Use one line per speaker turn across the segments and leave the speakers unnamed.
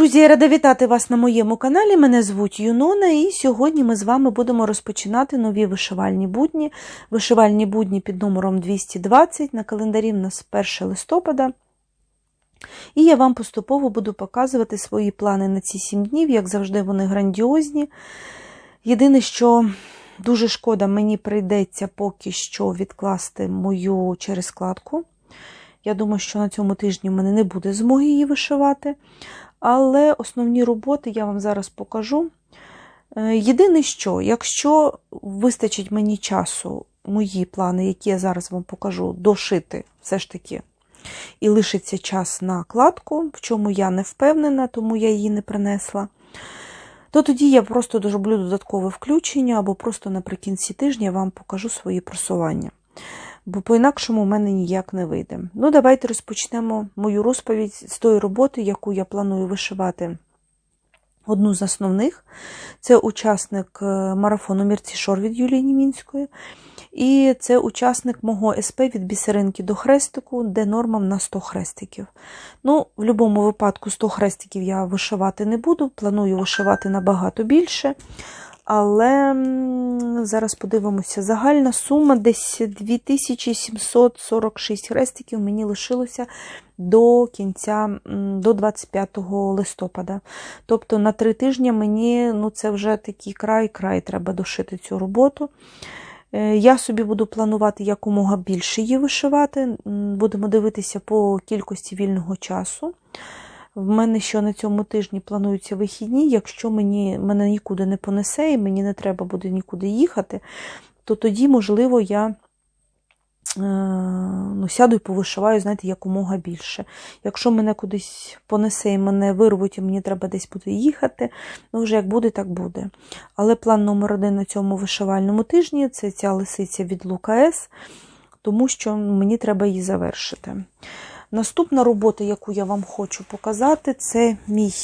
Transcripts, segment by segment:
друзі, я рада вітати вас на моєму каналі. Мене звуть Юнона, і сьогодні ми з вами будемо розпочинати нові вишивальні будні. Вишивальні будні під номером 220. На календарі в нас 1 листопада. І я вам поступово буду показувати свої плани на ці 7 днів, як завжди, вони грандіозні. Єдине, що дуже шкода, мені прийдеться поки що відкласти мою черезкладку. Я думаю, що на цьому тижні в мене не буде змоги її вишивати. Але основні роботи я вам зараз покажу. Е, Єдине, що, якщо вистачить мені часу, мої плани, які я зараз вам покажу, дошити все ж таки, і лишиться час на кладку, в чому я не впевнена, тому я її не принесла, то тоді я просто зроблю додаткове включення, або просто наприкінці тижня вам покажу свої просування бо по-інакшому в мене ніяк не вийде. Ну, давайте розпочнемо мою розповідь з тої роботи, яку я планую вишивати. Одну з основних це учасник марафону Мірці Шор від Юлії Німінської. І це учасник мого СП від бісеринки до хрестику, де норма на 100 хрестиків. Ну, в будь-якому випадку 100 хрестиків я вишивати не буду, планую вишивати набагато більше. Але зараз подивимося, загальна сума десь 2746 хрестиків мені лишилося до кінця, до 25 листопада. Тобто на три тижні мені ну це вже такий край-край треба дошити цю роботу. Я собі буду планувати якомога більше її вишивати. Будемо дивитися по кількості вільного часу. В мене що на цьому тижні плануються вихідні. Якщо мені, мене нікуди не понесе і мені не треба буде нікуди їхати, то тоді, можливо, я е, ну, сяду і повишиваю, знаєте, якомога більше. Якщо мене кудись понесе і мене вирвуть, і мені треба десь буде їхати, ну вже як буде, так буде. Але план номер один на цьому вишивальному тижні це ця лисиця від Лука С, тому що ну, мені треба її завершити. Наступна робота, яку я вам хочу показати, це мій,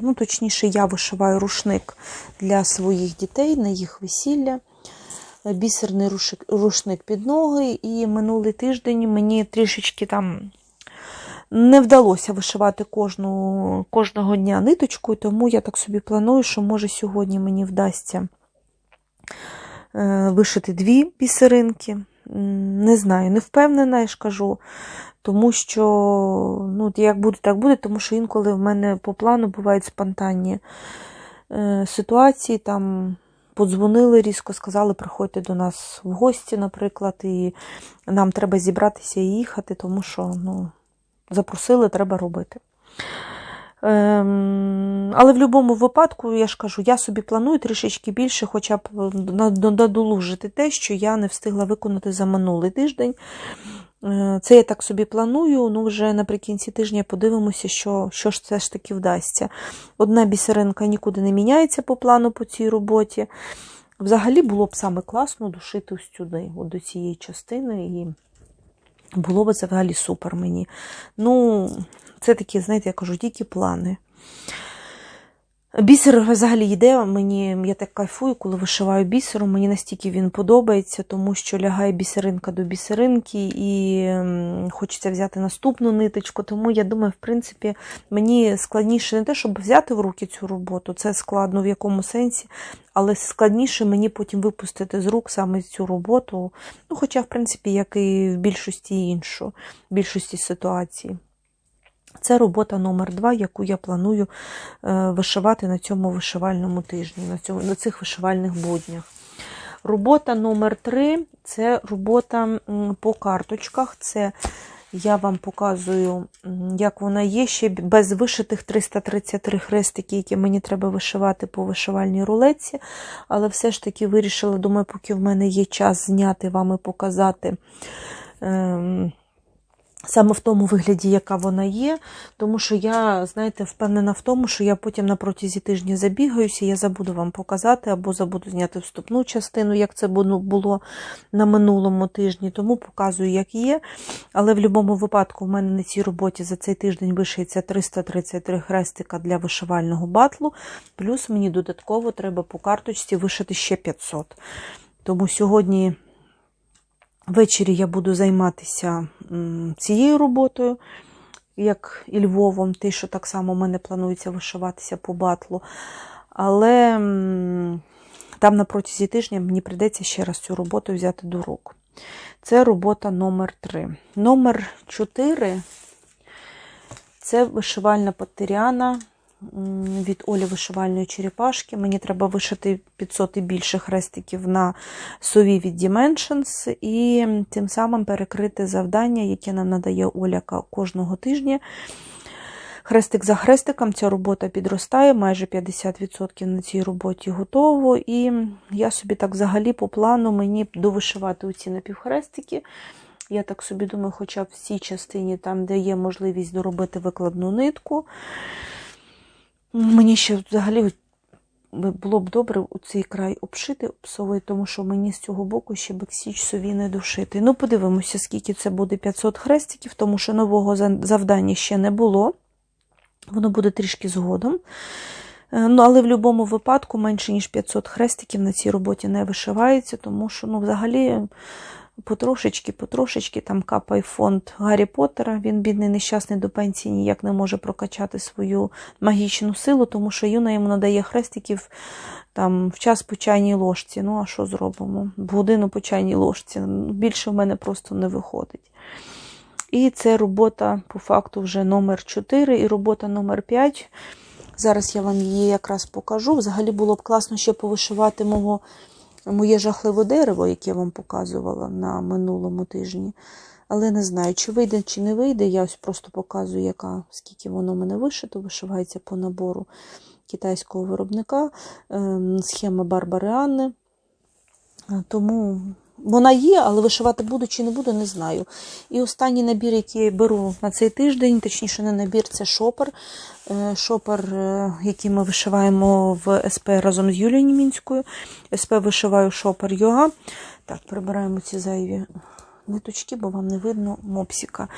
ну, точніше, я вишиваю рушник для своїх дітей на їх весілля. Бісерний рушник під ноги, і минулий тиждень мені трішечки там не вдалося вишивати кожну, кожного дня ниточкою, тому я так собі планую, що може сьогодні мені вдасться вишити дві бісеринки. Не знаю, не впевнена, я ж кажу. Тому що, ну, як буде, так буде, тому що інколи в мене по плану бувають спонтанні е, ситуації. Там подзвонили різко, сказали, приходьте до нас в гості, наприклад, і нам треба зібратися і їхати, тому що ну, запросили, треба робити. Ем, але в будь-якому випадку, я ж кажу, я собі планую трішечки більше, хоча б надолужити те, що я не встигла виконати за минулий тиждень. Це я так собі планую, ну вже наприкінці тижня подивимося, що що ж це ж таки вдасться. Одна бісеринка нікуди не міняється по плану по цій роботі. Взагалі було б саме класно душити ось сюди, до цієї частини, і було б це взагалі супер мені. Ну, це такі, знаєте, я кажу, тільки плани. Бісер взагалі йде, мені, я так кайфую, коли вишиваю бісером, мені настільки він подобається, тому що лягає бісеринка до бісеринки і хочеться взяти наступну ниточку. Тому я думаю, в принципі, мені складніше не те, щоб взяти в руки цю роботу, це складно в якому сенсі, але складніше мені потім випустити з рук саме цю роботу. Ну, Хоча, в принципі, як і в більшості іншу, в більшості ситуацій. Це робота номер 2 яку я планую е, вишивати на цьому вишивальному тижні, на, цьому, на цих вишивальних буднях. Робота номер 3 це робота по карточках. Це я вам показую, як вона є, ще без вишитих 333 хрестики, які мені треба вишивати по вишивальній рулетці. Але все ж таки вирішила, думаю, поки в мене є час зняти вам і показати. Ем, Саме в тому вигляді, яка вона є, тому що я, знаєте, впевнена в тому, що я потім на протязі тижня забігаюся, я забуду вам показати або забуду зняти вступну частину, як це було на минулому тижні, тому показую, як є. Але в будь-якому випадку в мене на цій роботі за цей тиждень вишиється 333 хрестика для вишивального батлу, плюс мені додатково треба по карточці вишити ще 500. Тому сьогодні. Ввечері я буду займатися цією роботою. як і Львовом, те, що так само в мене планується вишиватися по батлу. Але там на протязі тижня мені прийдеться ще раз цю роботу взяти до рук. Це робота номер 3. Номер 4 це вишивальна патеріана від Олі вишивальної черепашки. Мені треба вишити 500 і більше хрестиків на сові від Dimensions, і тим самим перекрити завдання, яке нам надає Оля кожного тижня. Хрестик за хрестиком ця робота підростає, майже 50% на цій роботі готово. І я собі так взагалі по плану мені довишивати оці напівхрестики. Я так собі думаю, хоча б в цій частині, там, де є можливість доробити викладну нитку. Мені ще взагалі було б добре у цей край обшити обсовий, тому що мені з цього боку ще бексіч сові не дошити. Ну, подивимося, скільки це буде 500 хрестиків, тому що нового завдання ще не було. Воно буде трішки згодом. Е, Ну, але в будь-якому випадку менше, ніж 500 хрестиків на цій роботі не вишивається, тому що ну, взагалі потрошечки, потрошечки там капає фонд Гаррі Поттера. Він, бідний, нещасний до пенсії, ніяк не може прокачати свою магічну силу, тому що юна йому надає хрестиків там, в час по чайній ложці. Ну, а що зробимо? В годину по чайній ложці. Більше в мене просто не виходить. І це робота по факту вже номер 4 і робота номер 5. Зараз я вам її якраз покажу. Взагалі було б класно ще повишивати мого, моє жахливе дерево, яке я вам показувала на минулому тижні. Але не знаю, чи вийде, чи не вийде. Я ось просто показую, яка, скільки воно в мене вишито, вишивається по набору китайського виробника. Ем, Схема Барбари Анни. Е, Тому вона є, але вишивати буду чи не буду, не знаю. І останній набір, який я беру на цей тиждень, точніше, не набір, це шопер. Е, Шопер, е, який ми вишиваємо в СП разом з Юлією Німінською. СП вишиваю шопер Йога. Так, прибираємо ці зайві ниточки, бо вам не видно мопсіка.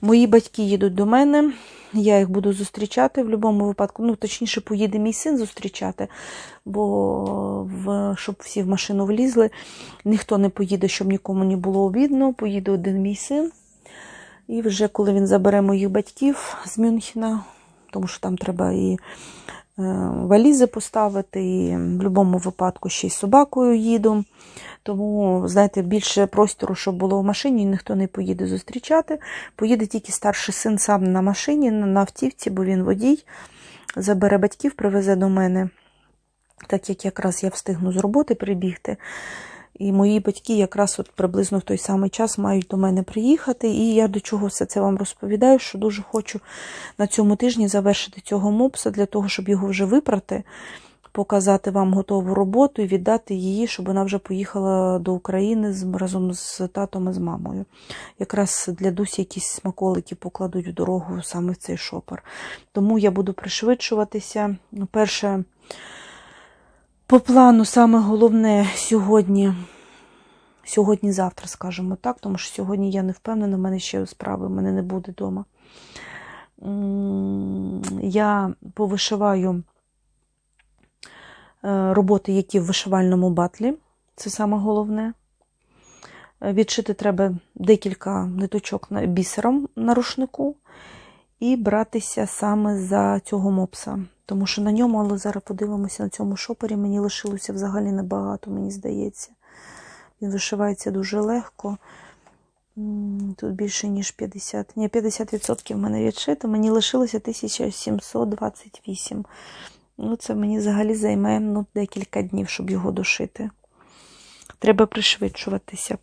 Мої батьки їдуть до мене. Я їх буду зустрічати в будь-якому випадку. Ну, точніше, поїде мій син зустрічати, бо в, щоб всі в машину влізли. Ніхто не поїде, щоб нікому не було обідно. Поїде один мій син. І вже коли він забере моїх батьків з Мюнхена, тому що там треба і е, валізи поставити, і в будь-якому випадку ще й собакою їду. Тому, знаєте, більше простору, щоб було в машині, ніхто не поїде зустрічати. Поїде тільки старший син сам на машині, на автівці, бо він водій. Забере батьків, привезе до мене, так як якраз я встигну з роботи прибігти. І мої батьки якраз от приблизно в той самий час мають до мене приїхати. І я до чого все це вам розповідаю, що дуже хочу на цьому тижні завершити цього мопса для того, щоб його вже випрати, показати вам готову роботу і віддати її, щоб вона вже поїхала до України разом з татом і з мамою. Якраз для Дусі якісь смаколики покладуть в дорогу саме в цей шопер. Тому я буду пришвидшуватися. Перше, по плану, саме головне сьогодні. Сьогодні-завтра, скажімо так, тому що сьогодні я не впевнена, в мене ще справи, в мене не буде вдома. Я повишиваю роботи, які в вишивальному батлі. Це саме головне. Е, Відшити треба декілька ниточок бісером на рушнику і братися саме за цього мопса. Тому що на ньому, але зараз подивимося на цьому шопері, мені лишилося взагалі небагато, мені здається. Він вишивається дуже легко. Тут більше, ніж 50. Ні, 50% в мене відшито. Мені лишилося 1728. Ну, це мені взагалі займе ну, декілька днів, щоб його дошити. Треба пришвидшуватися,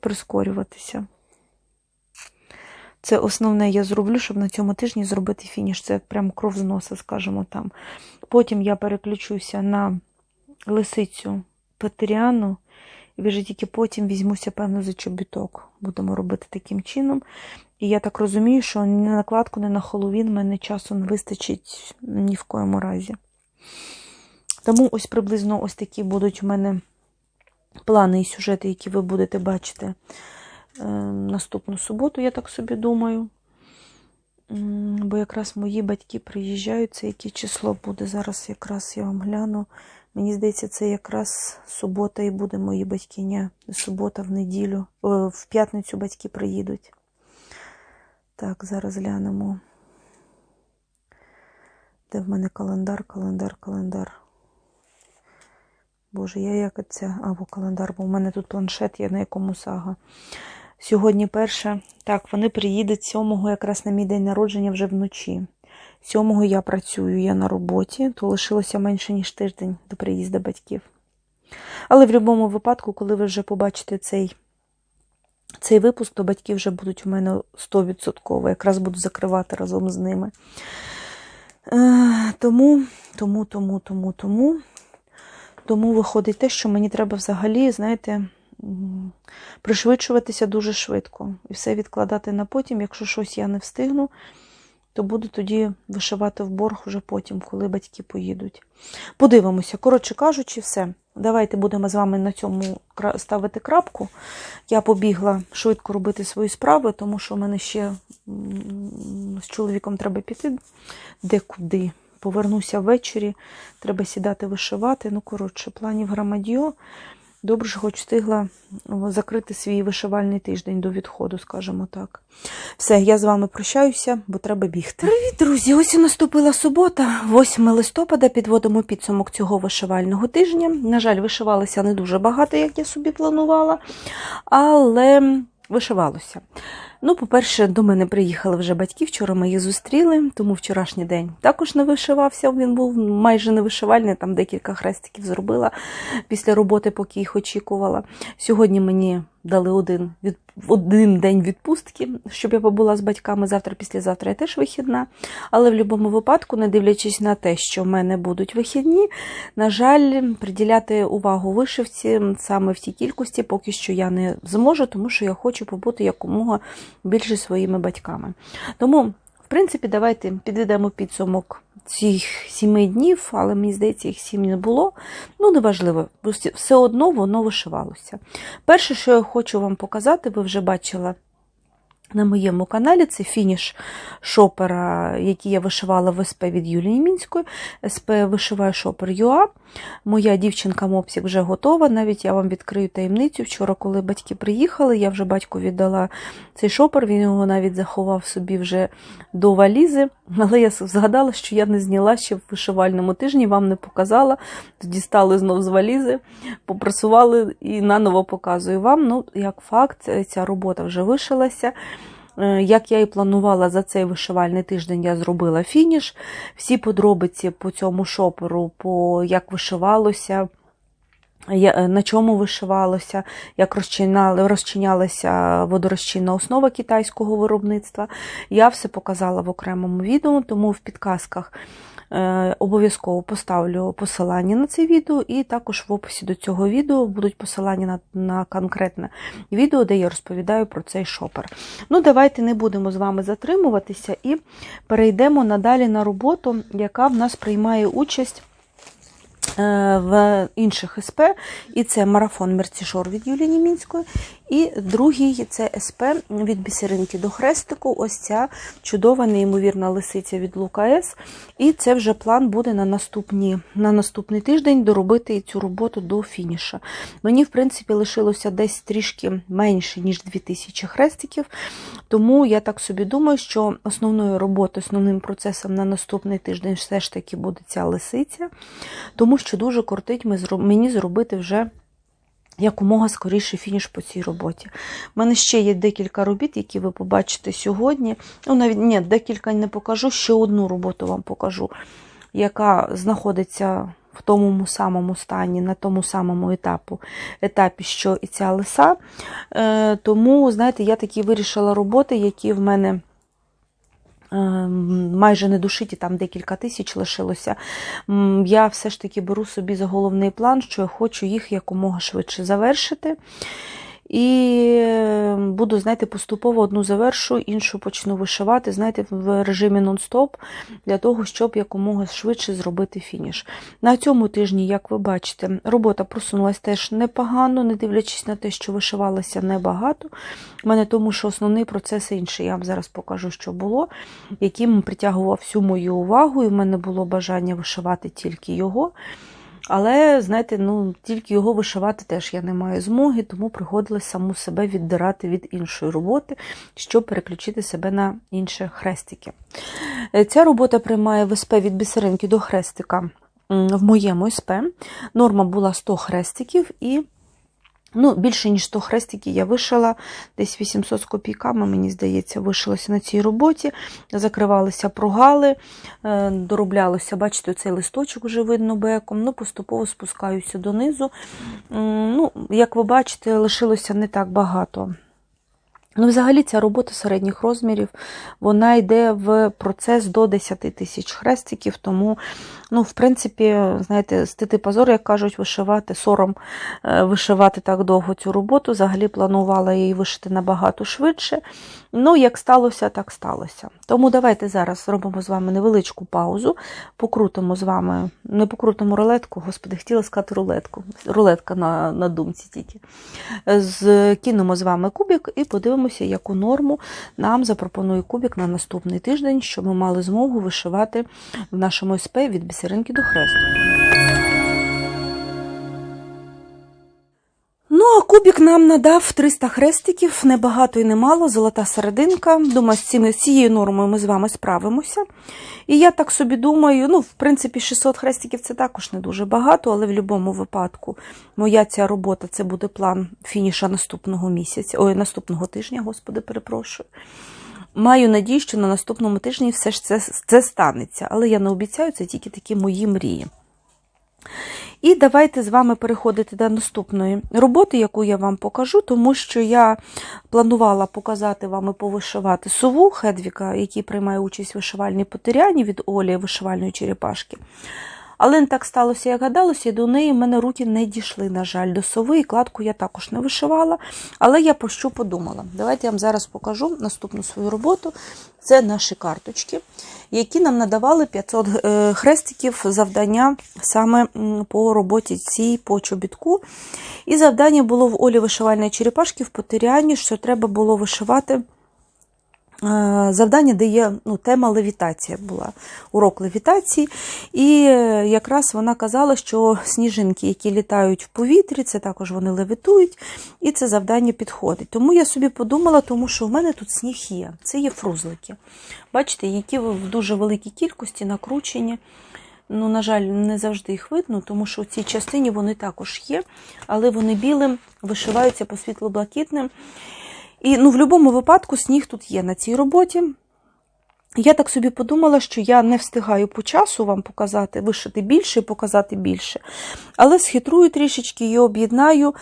прискорюватися. Це основне я зроблю, щоб на цьому тижні зробити фініш. Це як прям кров з носа, скажімо там. Потім я переключуся на лисицю Петріану. І вже тільки потім візьмуся, певно, за чобіток. Будемо робити таким чином. І я так розумію, що ні на накладку, ні на Хеллоуін мене часу не вистачить ні в коєму разі. Тому ось приблизно ось такі будуть у мене плани і сюжети, які ви будете бачити е, наступну суботу, я так собі думаю. Бо якраз мої батьки приїжджають, це яке число буде. Зараз якраз я вам гляну. Мені здається, це якраз субота і буде мої батьки. Ні, субота в неділю. В п'ятницю батьки приїдуть. Так, зараз глянемо. Де в мене календар, календар, календар. Боже, я як це. Або календар, бо в мене тут планшет є, на якому сага. Сьогодні перше. Так, вони приїдуть 7-го, якраз на мій день народження вже вночі. 7-го я працюю, я на роботі, то лишилося менше, ніж тиждень до приїзду батьків. Але в будь-якому випадку, коли ви вже побачите цей, цей випуск, то батьки вже будуть у мене 100%. Якраз буду закривати разом з ними. Е, Тому, тому, тому, тому, тому. Тому виходить те, що мені треба взагалі, знаєте, пришвидшуватися дуже швидко і все відкладати на потім. Якщо щось я не встигну, то буду тоді вишивати в борг уже потім, коли батьки поїдуть. Подивимося. Коротше кажучи, все. Давайте будемо з вами на цьому ставити крапку. Я побігла швидко робити свої справи, тому що в мене ще з чоловіком треба піти декуди. Повернуся ввечері, треба сідати вишивати. Ну, коротше, планів громадьо. Добре, що хоч встигла закрити свій вишивальний тиждень до відходу, скажімо так. Все, я з вами прощаюся, бо треба бігти. Привіт, друзі! Ось і наступила субота, 8 листопада. Підводимо підсумок цього вишивального тижня. На жаль, вишивалося не дуже багато, як я собі планувала, але вишивалося. Ну, по-перше, до мене приїхали вже батьки. Вчора ми їх зустріли, тому вчорашній день також не вишивався. Він був майже не вишивальний, там декілька хрестиків зробила після роботи, поки їх очікувала. Сьогодні мені дали один, від, один день відпустки, щоб я побула з батьками. Завтра, післязавтра я теж вихідна. Але в будь-якому випадку, не дивлячись на те, що в мене будуть вихідні, на жаль, приділяти увагу вишивці саме в тій кількості, поки що я не зможу, тому що я хочу побути якомога більше своїми батьками. Тому, в принципі, давайте підведемо підсумок цих сіми днів, але мені здається, їх сім не було. Ну, неважливо, все одно воно вишивалося. Перше, що я хочу вам показати, ви вже бачили на моєму каналі, це фініш шопера, який я вишивала в СП від Юлії Мінської. СП вишиває шопер ЮА. Моя дівчинка Мопсік вже готова. Навіть я вам відкрию таємницю. Вчора, коли батьки приїхали, я вже батьку віддала цей шопер, він його навіть заховав собі вже до валізи. Але я згадала, що я не зняла ще в вишивальному тижні, вам не показала. Тоді стали знов з валізи, попрасували і наново показую вам. Ну, як факт, ця робота вже вишилася. Е, Як я і планувала за цей вишивальний тиждень, я зробила фініш. Всі подробиці по цьому шоперу, по як вишивалося, е, на чому вишивалося, як розчинялася водорозчинна основа китайського виробництва. Я все показала в окремому відео, тому в підказках обов'язково поставлю посилання на це відео, і також в описі до цього відео будуть посилання на, на конкретне відео, де я розповідаю про цей шопер. Ну, давайте не будемо з вами затримуватися і перейдемо надалі на роботу, яка в нас приймає участь е, в інших СП, і це марафон Мерцішор від Юлії Німінської, і другий це СП від бісеринки до хрестику. Ось ця чудова, неймовірна лисиця від Лука С. І це вже план буде на, наступні, на наступний тиждень доробити цю роботу до фініша. Мені, в принципі, лишилося десь трішки менше, ніж 2000 хрестиків. Тому я так собі думаю, що основною роботою, основним процесом на наступний тиждень все ж таки буде ця лисиця, тому що дуже кортить мені зробити вже якомога скоріше фініш по цій роботі. У мене ще є декілька робіт, які ви побачите сьогодні. Ну, навіть ні, декілька не покажу, ще одну роботу вам покажу, яка знаходиться в тому самому стані, на тому самому етапу, етапі, що і ця лиса. Е, тому, знаєте, я такі вирішила роботи, які в мене. Е, Майже не душиті, там декілька тисяч лишилося. Я все ж таки беру собі за головний план, що я хочу їх якомога швидше завершити. І е, буду, знаєте, поступово одну завершу, іншу почну вишивати, знаєте, в режимі нон-стоп, для того, щоб якомога швидше зробити фініш. На цьому тижні, як ви бачите, робота просунулася теж непогано, не дивлячись на те, що вишивалося небагато. У мене тому, що основний процес інший. Я вам зараз покажу, що було, яким притягував всю мою увагу, і в мене було бажання вишивати тільки його. Але, знаєте, ну, тільки його вишивати теж я не маю змоги, тому приходилось саму себе віддирати від іншої роботи, щоб переключити себе на інші хрестики. Е, Ця робота приймає ВСП від бісеринки до хрестика в моєму СП. Норма була 100 хрестиків і Ну, більше ніж 100 хрестиків я вишила, десь 800 з копійками, мені здається, вишилося на цій роботі. Закривалися прогали, е, дороблялося, бачите, цей листочок вже видно беком. Ну, поступово спускаюся донизу. Ну, як ви бачите, лишилося не так багато. Ну, взагалі, ця робота середніх розмірів, вона йде в процес до 10 тисяч хрестиків, тому, ну, в принципі, знаєте, стити позор, як кажуть, вишивати, сором е, вишивати так довго цю роботу. Взагалі планувала її вишити набагато швидше. Ну, як сталося, так сталося. Тому давайте зараз зробимо з вами невеличку паузу, покрутимо з вами, не покрутимо рулетку, господи, хотіла сказати рулетку. Рулетка на, на думці тільки. Кинемо з вами кубик і подивимося, яку норму нам запропонує кубик на наступний тиждень, щоб ми мали змогу вишивати в нашому СП від бісеринки до хресту. Ну, а кубик нам надав 300 хрестиків, не багато і не мало, золота серединка. Думаю, з цими- з цією нормою ми з вами справимося. І я так собі думаю, ну, в принципі, 600 хрестиків це також не дуже багато, але в будь-якому випадку моя ця робота це буде план фініша наступного місяця, ой, наступного тижня, господи, перепрошую. Маю надію, що на наступному тижні все ж це, це станеться, але я не обіцяю, це тільки такі мої мрії. І давайте з вами переходити до наступної роботи, яку я вам покажу, тому що я планувала показати вам і повишивати сову Хедвіка, який приймає участь в вишивальній потеряні від Олі вишивальної черепашки. Але не так сталося, як гадалося, і до неї в мене руки не дійшли, на жаль, до сови, і кладку я також не вишивала. Але я про що подумала. Давайте я вам зараз покажу наступну свою роботу. Це наші карточки, які нам надавали 500 е, хрестиків завдання саме по роботі цій по чобітку. І завдання було в Олі вишивальної черепашки в Потеряні, що треба було вишивати. Е, Завдання, де є ну, тема левітація була, урок левітації. І е, якраз вона казала, що сніжинки, які літають в повітрі, це також вони левітують, і це завдання підходить. Тому я собі подумала, тому що в мене тут сніг є. Це є фрузлики. Бачите, які в дуже великій кількості накручені. Ну, на жаль, не завжди їх видно, тому що в цій частині вони також є, але вони білим вишиваються по світло-блакитним. І ну, в будь-якому випадку сніг тут є на цій роботі. Я так собі подумала, що я не встигаю по часу вам показати, вишити більше і показати більше. Але схитрую трішечки і об'єднаю,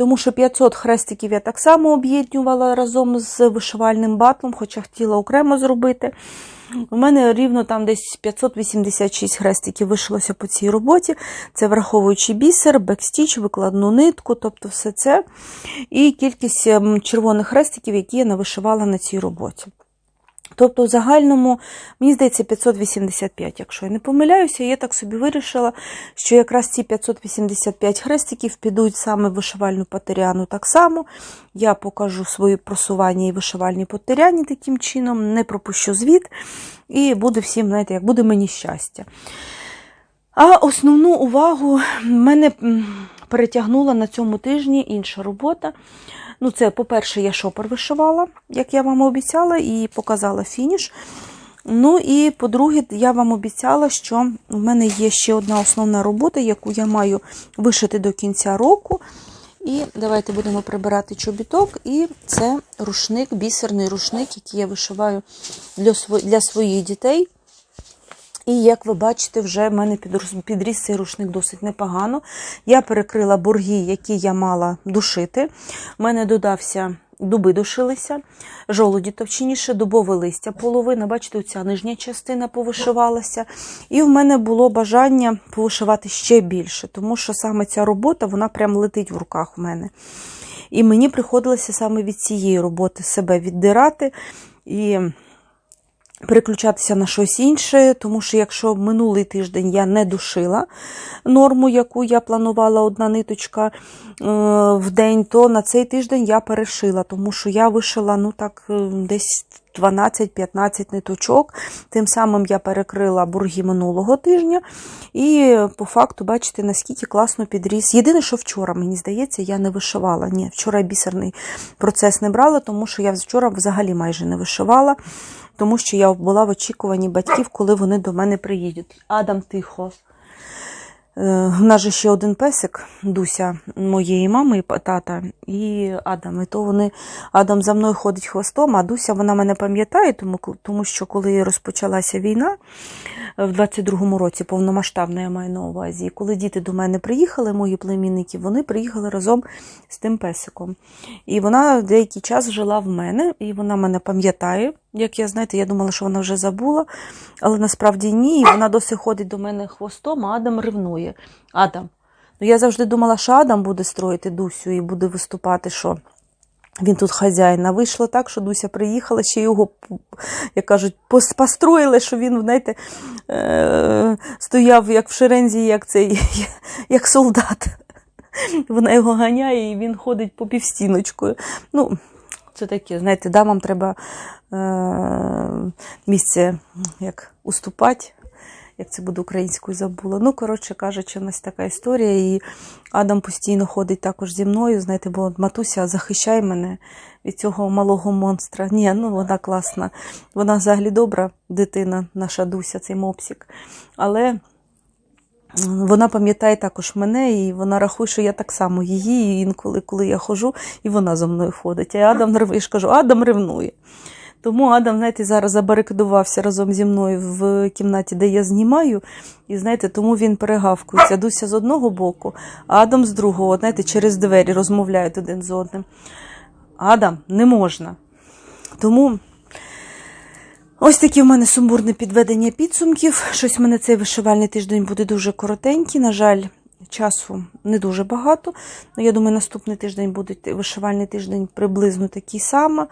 тому що 500 хрестиків я так само об'єднювала разом з вишивальним батлом, хоча хотіла окремо зробити. У мене рівно там десь 586 хрестиків вишилося по цій роботі. Це враховуючи бісер, бекстіч, викладну нитку, тобто все це. І кількість ем, червоних хрестиків, які я навишивала на цій роботі. Тобто, в загальному, мені здається, 585, якщо я не помиляюся, я так собі вирішила, що якраз ці 585 хрестиків підуть саме в вишивальну патеріану так само. Я покажу свої просування і вишивальні патеріані таким чином, не пропущу звіт, і буде всім, знаєте, як буде мені щастя. А основну увагу мене перетягнула на цьому тижні інша робота. Ну, це, по-перше, я шопер вишивала, як я вам обіцяла, і показала фініш. Ну і по-друге, я вам обіцяла, що в мене є ще одна основна робота, яку я маю вишити до кінця року. І давайте будемо прибирати чобіток. І це рушник, бісерний рушник, який я вишиваю для, своїх дітей. І як ви бачите, вже в мене підріс цей рушник досить непогано. Я перекрила борги, які я мала душити. У мене додався дуби душилися, жолуді товченіше, дубове листя, половина. Бачите, оця нижня частина повишивалася. І в мене було бажання повишивати ще більше, тому що саме ця робота вона прям летить в руках в мене. І мені приходилося саме від цієї роботи себе віддирати. І переключатися на щось інше, тому що якщо минулий тиждень я не душила норму, яку я планувала одна ниточка е, в день, то на цей тиждень я перешила, тому що я вишила ну так е, десь 12-15 ниточок. Тим самим я перекрила бурги минулого тижня. І по факту, бачите, наскільки класно підріс. Єдине, що вчора, мені здається, я не вишивала. Ні, вчора бісерний процес не брала, тому що я вчора взагалі майже не вишивала, тому що я була в очікуванні батьків, коли вони до мене приїдуть. Адам тихо. Е, В нас же ще один песик, Дуся моєї мами і тата, і Адам. І то вони Адам за мною ходить хвостом, а Дуся вона мене пам'ятає, тому, тому що коли розпочалася війна е, в 22-му році, повномасштабна я маю на увазі, і коли діти до мене приїхали, мої племінники, вони приїхали разом з тим песиком. І вона деякий час жила в мене, і вона мене пам'ятає. Як я знаєте, я думала, що вона вже забула, але насправді ні. Вона досі ходить до мене хвостом, а Адам ревнує. Адам. Ну я завжди думала, що Адам буде строїти Дусю і буде виступати, що він тут хазяїн. А вийшло так, що Дуся приїхала, ще його, як кажуть, пос- построїли, що він, знаєте, е- стояв як в шерензі, як цей, як солдат. Вона його ганяє, і він ходить по півстіночкою. Ну, це таке, знаєте, дамам треба е- місце як уступати. Як це буде українською забула. Ну, коротше кажучи, у нас така історія. І Адам постійно ходить також зі мною. Знаєте, бо Матуся захищай мене від цього малого монстра. Ні, ну вона класна. Вона взагалі добра дитина, наша Дуся, цей мопсік. Але вона пам'ятає також мене, і вона рахує, що я так само її. І інколи, коли я ходжу, і вона за мною ходить. А Адам ревнує. Ж кажу, Адам ревнує. Тому Адам, знаєте, зараз забарикадувався разом зі мною в кімнаті, де я знімаю. І знаєте, тому він перегавкується. Дуся з одного боку, а Адам з другого, знаєте, через двері розмовляють один з одним. Адам, не можна. Тому ось таке в мене сумбурне підведення підсумків. Щось в мене цей вишивальний тиждень буде дуже коротенький. На жаль, часу не дуже багато. Ну, я думаю, наступний тиждень буде вишивальний тиждень приблизно такий самий.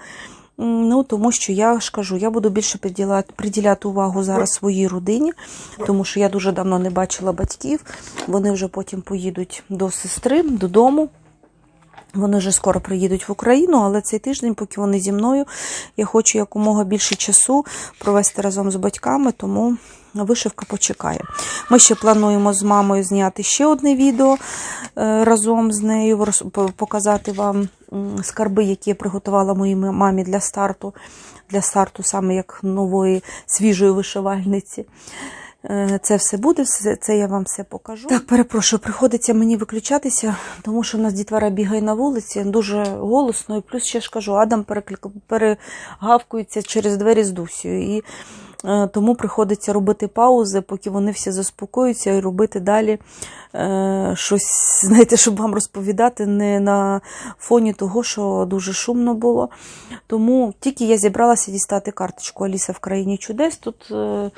Ну, тому що я ж кажу, я буду більше приділяти, приділяти увагу зараз своїй родині, тому що я дуже давно не бачила батьків. Вони вже потім поїдуть до сестри, додому. Вони вже скоро приїдуть в Україну, але цей тиждень, поки вони зі мною, я хочу якомога більше часу провести разом з батьками, тому вишивка почекає. Ми ще плануємо з мамою зняти ще одне відео е, разом з нею, показати вам скарби, які я приготувала моїй мамі для старту, для старту саме як нової свіжої вишивальниці. Е, Це все буде, це я вам все покажу. Так, перепрошую, приходиться мені виключатися, тому що у нас дітвора бігає на вулиці, дуже голосно, і плюс ще ж кажу, Адам перегавкується через двері з Дусею. І е, тому приходиться робити паузи, поки вони всі заспокоюються, і робити далі е, щось, знаєте, щоб вам розповідати не на фоні того, що дуже шумно було. Тому тільки я зібралася дістати карточку Аліса в країні чудес. Тут. е,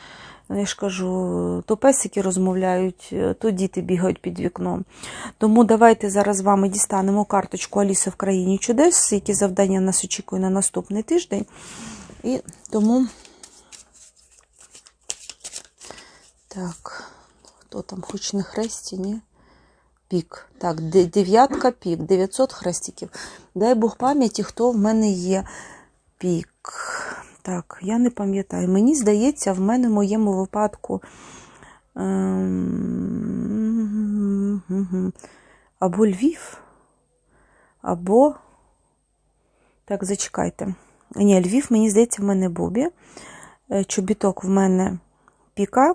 я ж кажу, то песики розмовляють, то діти бігають під вікном. Тому давайте зараз з вами дістанемо карточку Аліса в країні чудес, які завдання нас очікує на наступний тиждень. І тому. Так, хто там, хоч не хресті, ні? Пік. Так, де- дев'ятка пік, 900 хрестиків. Дай Бог пам'яті, хто в мене є пік. Так, я не пам'ятаю. Мені здається, в мене в моєму випадку ем, або Львів, або. Так, зачекайте. Ні, Львів, мені здається, в мене Бобі. Е, Чобіток в мене Піка.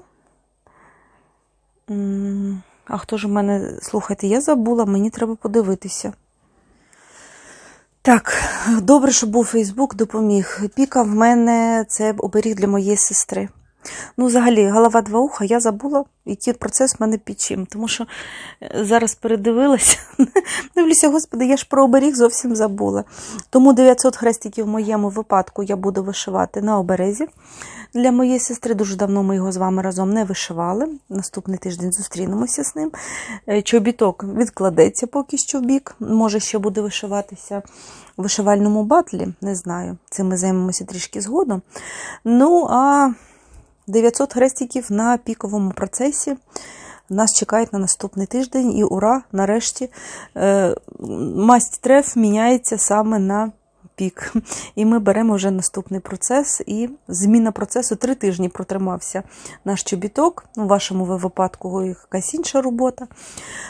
А хто ж в мене. Слухайте, я забула, мені треба подивитися. Так, добре, що був Фейсбук, допоміг. Піка в мене це оберіг для моєї сестри. Ну, взагалі, голова два уха, я забула, який процес в мене під чим. Тому що е, зараз передивилася. Дивлюся, господи, я ж про оберіг зовсім забула. Тому 900 хрестиків в моєму випадку я буду вишивати на оберезі. Для моєї сестри дуже давно ми його з вами разом не вишивали. Наступний тиждень зустрінемося з ним. Е, Чобіток відкладеться поки що в бік. Може, ще буде вишиватися в вишивальному батлі, не знаю. Цим ми займемося трішки згодом. Ну, а 900 хрестиків на піковому процесі. Нас чекають на наступний тиждень, і ура! Нарешті е, масть треф міняється саме на пік. І ми беремо вже наступний процес. І зміна процесу три тижні протримався наш чобіток. У вашому випадку якась інша робота.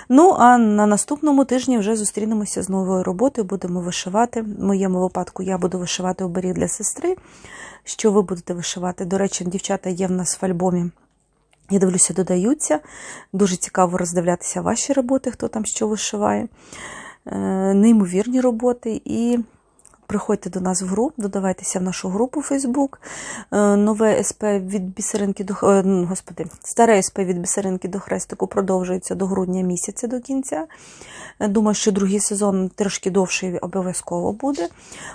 Ну, а на наступному тижні вже зустрінемося з новою роботою, будемо вишивати. В моєму випадку я буду вишивати оберіг для сестри. Що ви будете вишивати? До речі, дівчата є в нас в альбомі. Я дивлюся, додаються. Дуже цікаво роздивлятися ваші роботи, хто там що вишиває. Е, Неймовірні роботи. І приходьте до нас в гру, додавайтеся в нашу групу Facebook. Е, Нове СП від бісеринки до е, господи, старе СП від бісеринки до хрестику продовжується до грудня місяця до кінця. Е, Думаю, що другий сезон трошки довший обов'язково буде.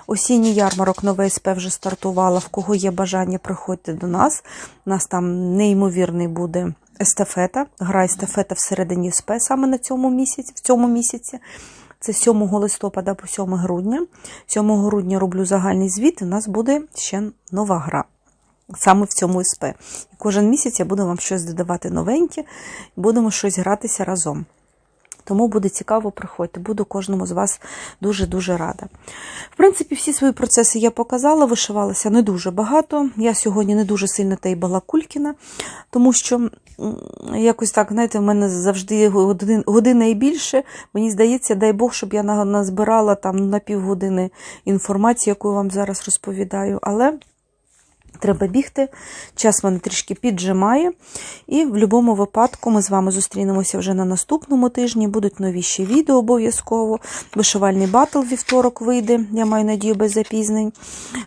Осінній ярмарок нове СП вже стартувала. В кого є бажання, приходьте до нас. У нас там неймовірний буде естафета. Гра естафета всередині СП саме на цьому місяці, в цьому місяці. Це 7 листопада по 7 грудня. 7 грудня роблю загальний звіт, у нас буде ще нова гра. Саме в цьому СП. І кожен місяць я буду вам щось додавати новеньке, будемо щось гратися разом. Тому буде цікаво, приходьте. Буду кожному з вас дуже-дуже рада. В принципі, всі свої процеси я показала, вишивалася не дуже багато. Я сьогодні не дуже сильно тейбала Кулькіна, тому що якось так, знаєте, в мене завжди година і більше. Мені здається, дай Бог, щоб я назбирала там на півгодини інформацію, яку я вам зараз розповідаю. Але Треба бігти, час мене трішки піджимає. І в будь-якому випадку ми з вами зустрінемося вже на наступному тижні. Будуть нові ще відео обов'язково. Вишивальний батл вівторок вийде, я маю надію, без запізнень.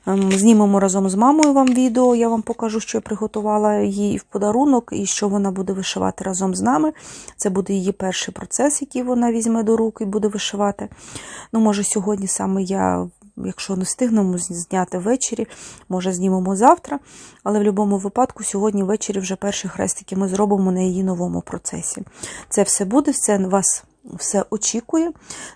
Ем, Знімемо разом з мамою вам відео. Я вам покажу, що я приготувала їй в подарунок і що вона буде вишивати разом з нами. Це буде її перший процес, який вона візьме до рук і буде вишивати. Ну, може, сьогодні саме я якщо не встигнемо зняти ввечері, може знімемо завтра. Але в будь-якому випадку сьогодні ввечері вже перші хрестики ми зробимо на її новому процесі. Це все буде, все вас все очікує.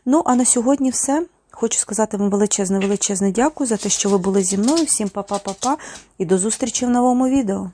Ну, а на сьогодні все. Хочу сказати вам величезне, величезне дякую за те, що ви були зі мною. Всім па-па-па-па і до зустрічі в новому відео.